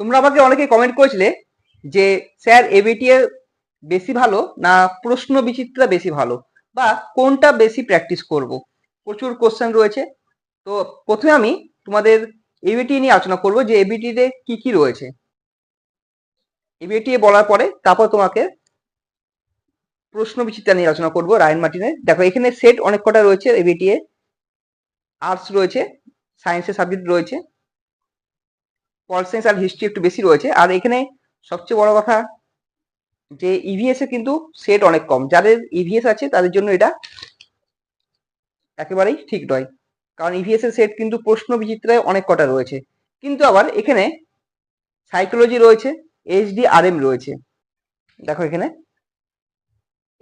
তোমরা আমাকে অনেকে কমেন্ট করেছিলে যে, স্যার এবিটি বেশি ভালো না প্রশ্ন বিচিত্রা বেশি ভালো? বা কোনটা বেশি প্র্যাকটিস করব? প্রচুর কোশ্চেন রয়েছে। তো প্রথমে আমি তোমাদের এবিটি নিয়ে আলোচনা করব যে এবিটি তে কি কি রয়েছে। এবিটি বলার পরে তারপর তোমাকে প্রশ্ন বিচিত্রা নিয়ে আলোচনা করব রায়ন মার্টিনের। দেখো, এখানে সেট অনেক কটা রয়েছে এবিটি এ। আর্টস রয়েছে সায়েন্সের সাবজেক্ট রয়েছে। পল সায়েন্স আর হিস্ট্রি একটু বেশি রয়েছে। আর এখানে সবচেয়ে বড় কথা, যে ইভিএস এ কিন্তু সেট অনেক কম। যাদের ইভিএস আছে, তাদের জন্য এটা একেবারেই ঠিক নয়। কারণ ইভিএস এর সেট কিন্তু প্রশ্ন বিচিত্রায় অনেক কটা রয়েছে। কিন্তু আবার এখানে সাইকোলজি রয়েছে এইচডি আর এম রয়েছে। দেখো এখানে।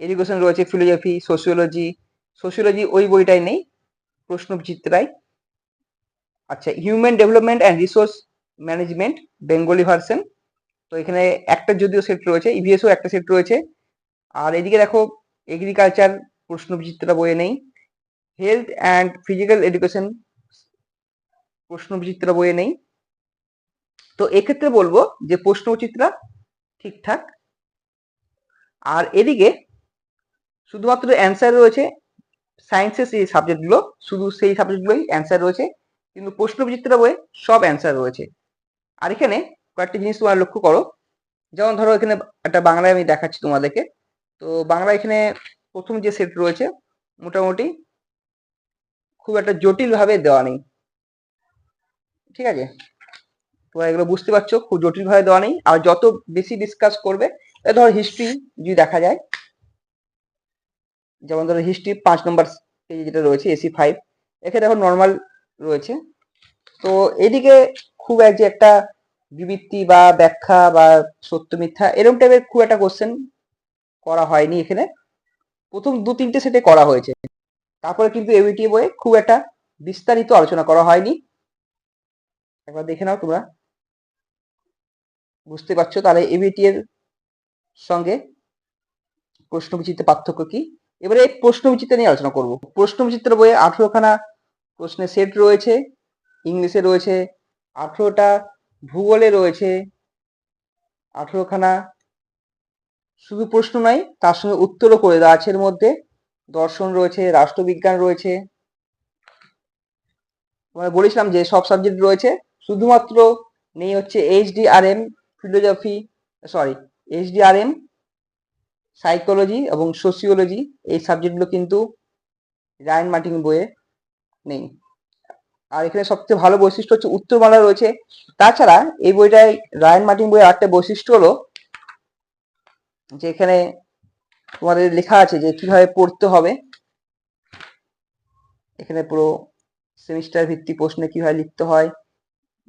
এডুকেশন রয়েছে ফিলোজফি সোশিওলজি সোশিওলজি ওই বইটাই নেই। প্রশ্ন বিচিত্রায়। আচ্ছা human development and resource management Bengali version তো এখানে একটা যদিও সেট রয়েছে ইভিএসও একটা সেট রয়েছে। আর এদিকে দেখো এগ্রিকালচার প্রশ্ন বিচিত্রা বইয়ে নেই। হেলথ অ্যান্ড ফিজিক্যাল এডুকেশন প্রশ্ন বিচিত্রা বইয়ে নেই। তো এক্ষেত্রে বলব যে প্রশ্ন বিচিত্রা ঠিকঠাক। আর এদিকে শুধুমাত্র অ্যান্সার রয়েছে সায়েন্সের সেই সাবজেক্টগুলো শুধু সেই সাবজেক্টগুলোই অ্যান্সার রয়েছে। কিন্তু প্রশ্ন বিচিত্রা বইয়ে সব অ্যান্সার রয়েছে। আর এখানে কয়েকটা জিনিস তোমরা লক্ষ্য করো। যেমন ধরো এখানে একটা বাংলায় আমি দেখাচ্ছি তোমাদেরকে। তো বাংলা এখানে প্রথম যে সেট রয়েছে, মোটামুটি খুব একটা জটিল ভাবে দেওয়া নেই। ঠিক আছে? তোমরা এগুলো বুঝতে পারছ, খুব জটিল ভাবে দেওয়া নেই। আর যত বেশি ডিসকাস করবে ধরো হিস্ট্রি যদি দেখা যায়, যেমন ধরো হিস্ট্রি পাঁচ নম্বর পেজে যেটা রয়েছে এসি ফাইভ এখানে দেখো নর্মাল রয়েছে। তো এদিকে খুব এক যে একটা বিবৃতি বা ব্যাখ্যা বা সত্য মিথ্যা, এরকম টাইপের খুব একটা কোশ্চেন করা হয়নি এখানে। প্রথম দু তিনটে সেটে করা হয়েছে। তারপরে কিন্তু এবিটি বইয়ে খুব একটা বিস্তারিত আলোচনা করা হয়নি। একবার দেখে নাও তোমরা। বুঝতে পারছ? তাহলে এবিটি এর সঙ্গে প্রশ্ন বিচিত্র পার্থক্য কি? এবারে এই প্রশ্ন বিচিত্র নিয়ে আলোচনা করব। প্রশ্ন বিচিত্র বইয়ে আঠেরোখানা প্রশ্নের সেট রয়েছে, ইংলিশে রয়েছে আঠেরোটা ভূগোলে রয়েছে। আঠেরোখানা শুধু প্রশ্ন নয়, তার সঙ্গে উত্তরও করে দেওয়া আছে এর মধ্যে। দর্শন রয়েছে, রাষ্ট্রবিজ্ঞান রয়েছে। তোমায় বলেছিলাম যে সব সাবজেক্ট রয়েছে, শুধুমাত্র নেই হচ্ছে HDRM philosophy sorry HDRM psychology এবং সোসিওলজি এই সাবজেক্টগুলো কিন্তু রায়ন মার্টিন বইয়ে নেই। আর এখানে সবচেয়ে ভালো বৈশিষ্ট্য হচ্ছে উত্তরমালা রয়েছে। তাছাড়া এই বইটায় রায়ন মার্টিন বইয়ের আরেকটা বৈশিষ্ট্য হলো যে এখানে তোমাদের লেখা আছে যে কীভাবে পড়তে হবে। এখানে পুরো সেমিস্টার ভিত্তিক প্রশ্নে কীভাবে লিখতে হয়।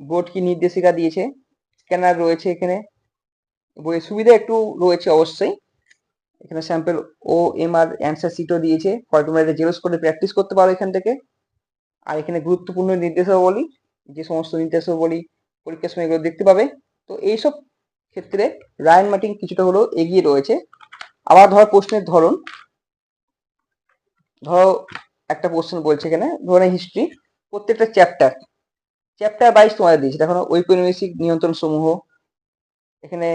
বোর্ড কি নির্দেশিকা দিয়েছে। স্ক্যানার রয়েছে এখানে। বইয়ের সুবিধা একটু রয়েছে অবশ্যই। এখানে sample O M R answer শিটও দিয়েছে। ফলে তোমরা এটা জেরক্স করে প্র্যাকটিস করতে পারো এখান থেকে। আর এখানে গুরুত্বপূর্ণ নির্দেশাবলী যে সমস্ত নির্দেশাবলী পরীক্ষার সময় এগুলো দেখতে পাবে। তো এইসব ক্ষেত্রে রায়ন মার্টিন কিছুটা হলেও এগিয়ে রয়েছে। আবার ধরো প্রশ্নের ধরন। ধরো একটা কোশ্চেন বলছে এখানে, ধরো হিস্ট্রি প্রত্যেকটা চ্যাপ্টার চ্যাপ্টার বাইশ তোমাদের দিয়েছে। দেখো ঔপনিবেশিক নিয়ন্ত্রণ সমূহ, এখানে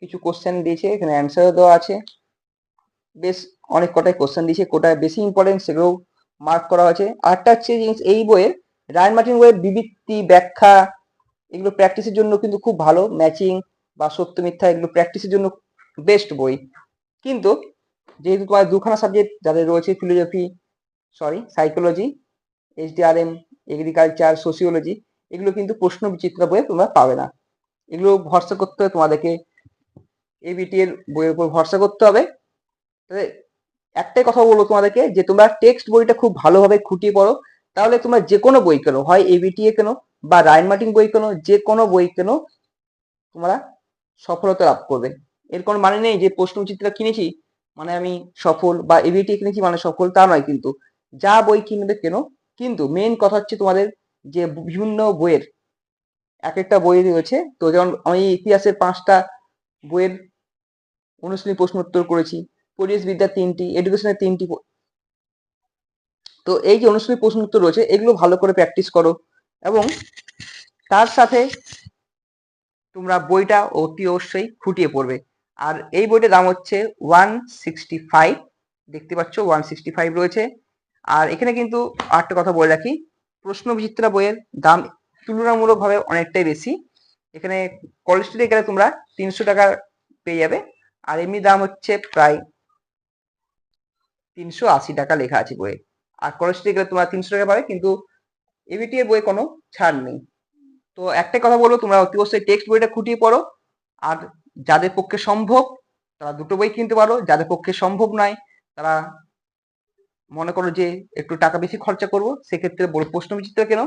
কিছু কোশ্চেন দিয়েছে, এখানে অ্যান্সারও দেওয়া আছে। বেশ অনেক কটাই কোশ্চেন দিয়েছে, কোটায় বেশি ইম্পর্টেন্ট সেগুলো মার্ক করা হয়েছে। আরেকটা হচ্ছে জিনিস এই বইয়ের রায়ন মার্টিন বইয়ের বিবৃতি, ব্যাখ্যা, এগুলো প্র্যাকটিসের জন্য কিন্তু খুব ভালো। ম্যাচিং বা সত্য মিথ্যা এগুলো প্র্যাকটিসের জন্য বেস্ট বই। কিন্তু যেহেতু তোমার দুখানা সাবজেক্ট যাদের রয়েছে philosophy sorry psychology HDRM agriculture sociology এগুলো কিন্তু প্রশ্ন বিচিত্র বইয়ে তোমরা পাবে না। এগুলো ভরসা করতে হবে তোমাদেরকে। এবিটি এর বইয়ের উপর ভরসা করতে হবে। একটাই কথা বলব তোমাদেরকে, যে তোমরা টেক্সট বইটা খুব ভালোভাবে খুঁটিয়ে পড়ো। তাহলে তোমরা যে কোনো বই কেনো, হয় এবিটিএ কেনো, বা রায়ন মার্টিন বই কেনো যে কোনো বই কেনো, তোমরা সফলতা লাভ করবে। এর কোনো মানে নেই যে প্রশ্ন চিত্রা কিনেছি মানে আমি সফল, বা এবিটি কিনেছি মানে সফল, তা নয় কিন্তু। যা বই কিনবে কেন, কিন্তু মেন কথা হচ্ছে তোমাদের যে বিভিন্ন বইয়ের এক একটা বই রয়েছে। তো যেমন আমি ইতিহাসের পাঁচটা বইয়ের অনুশ্রেণী প্রশ্ন উত্তর করেছি পরিবেশ বিদ্যার তিনটি এডুকেশনের তিনটি তো এই যে অনুষ্ঠানের প্রশ্ন উত্তর রয়েছে, এগুলো ভালো করে প্র্যাকটিস করো এবং তার সাথে তোমরা বইটা অতি অবশ্যই খুঁটিয়ে পড়বে। আর এই বইটার দাম হচ্ছে ওয়ান সিক্সটি ফাইভ দেখতে পাচ্ছ ওয়ান সিক্সটি ফাইভ রয়েছে। আর এখানে কিন্তু আরেকটা কথা বলে রাখি, প্রশ্ন বিচিত্রা বইয়ের দাম তুলনামূলকভাবে অনেকটাই বেশি। এখানে কলেজ স্ট্রিটে গেলে তোমরা তিনশো টাকা পেয়ে যাবে। আর এমনি দাম হচ্ছে প্রায় তিনশো আশি টাকা লেখা আছে বইয়ে। আর কলেজ স্ট্রিটে গেলে তোমরা তিনশো টাকা পাবে, কিন্তু এবিটি এর বই কোনো ছাড় নেই। তো একটাই কথা বলব, তোমরা অতি অবশ্যই টেক্সট বইটা খুঁটিয়ে পড়ো। আর যাদের পক্ষে সম্ভব, তারা দুটো বই কিনতে পারো। যাদের পক্ষে সম্ভব নয়, তারা মনে করো যে একটু টাকা বেশি খরচা করব, সেক্ষেত্রে বড় প্রশ্ন বিচিত্র কেন?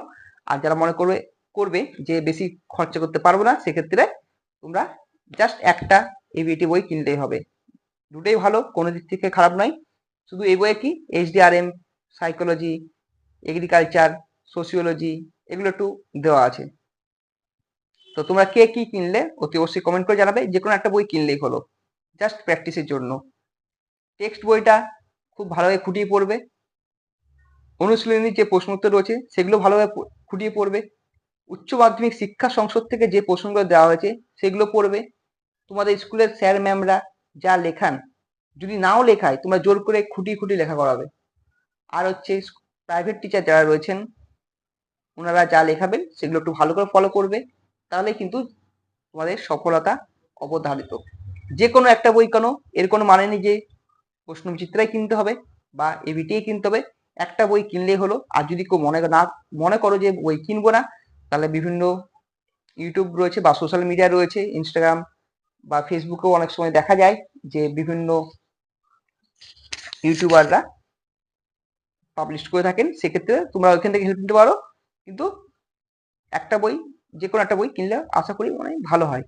আর যারা মনে করবে করবে যে বেশি খরচা করতে পারব না, সেক্ষেত্রে তোমরা জাস্ট একটা এবিটি বই কিনলেই হবে। দুটোই ভালো, কোনো দিক থেকে খারাপ নয়। শুধু এই বইয়ে কি এইচডিআরএম সাইকোলজি এগ্রিকালচার সোসিওলজি এগুলো একটু দেওয়া আছে। তো তোমরা কে কি কিনলে অতি অবশ্যই কমেন্ট করে জানাবে। যে কোনো একটা বই কিনলেই হলো। জাস্ট প্র্যাকটিসের জন্য। টেক্সট বইটা খুব ভালোভাবে খুঁটিয়ে পড়বে। অনুশীলনীর যে প্রশ্ন উত্তর রয়েছে, সেগুলো ভালোভাবে খুঁটিয়ে পড়বে। উচ্চ মাধ্যমিক শিক্ষা সংসদ থেকে যে প্রশ্নগুলো দেওয়া হয়েছে, সেগুলো পড়বে। তোমাদের স্কুলের স্যার ম্যামরা যা লেখান যদি নাও লেখায়, তোমরা জোর করে খুঁটি খুঁটি লেখা করাবে। আর হচ্ছে প্রাইভেট টিচার যারা রয়েছেন, ওনারা যা লেখাবেন, সেগুলো একটু ভালো করে ফলো করবে, তাহলে কিন্তু তোমাদের সফলতা অবধারিত। যে কোনো একটা বই কেন, এর কোনো মানে নেই যে প্রশ্ন বিচিত্রাই কিনতে হবে বা এবিটিই কিনতে হবে। একটা বই কিনলেই হলো, আর যদি কেউ মনে না, মনে করো যে বই কিনবো না, তাহলে বিভিন্ন ইউটিউব রয়েছে বা সোশ্যাল মিডিয়া রয়েছে ইনস্টাগ্রাম বা ফেসবুকেও অনেক সময় দেখা যায় যে বিভিন্ন ইউটিউবাররা পাবলিশ করে থাকেন, সেক্ষেত্রে তোমরা ওইখান থেকে হেল্প নিতে পারো। কিন্তু একটা বই যে কোনো একটা বই কিনলে আশা করি অনেক ভালো হয়।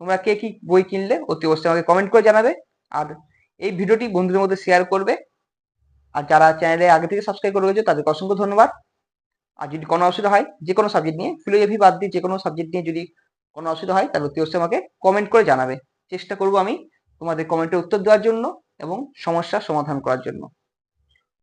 তোমরা কে কি বই কিনলে অতি অবশ্যই আমাকে কমেন্ট করে জানাবে। আর এই ভিডিওটি বন্ধুদের মধ্যে শেয়ার করবে। আর যারা চ্যানেলে আগে থেকে সাবস্ক্রাইব করে রয়েছে, তাদেরকে অসংখ্য ধন্যবাদ। আর যদি কোনো অসুবিধা হয় যে কোনো সাবজেক্ট নিয়ে ফিলোজফি বাদ দিয়ে যে কোনো সাবজেক্ট নিয়ে যদি কোনো অসুবিধা হয়, তাহলে অতি অবশ্যই আমাকে কমেন্ট করে জানাবে। চেষ্টা করব আমি তোমাদের কমেন্টের উত্তর দেওয়ার জন্য। এবং সমস্যার সমাধান করার জন্য।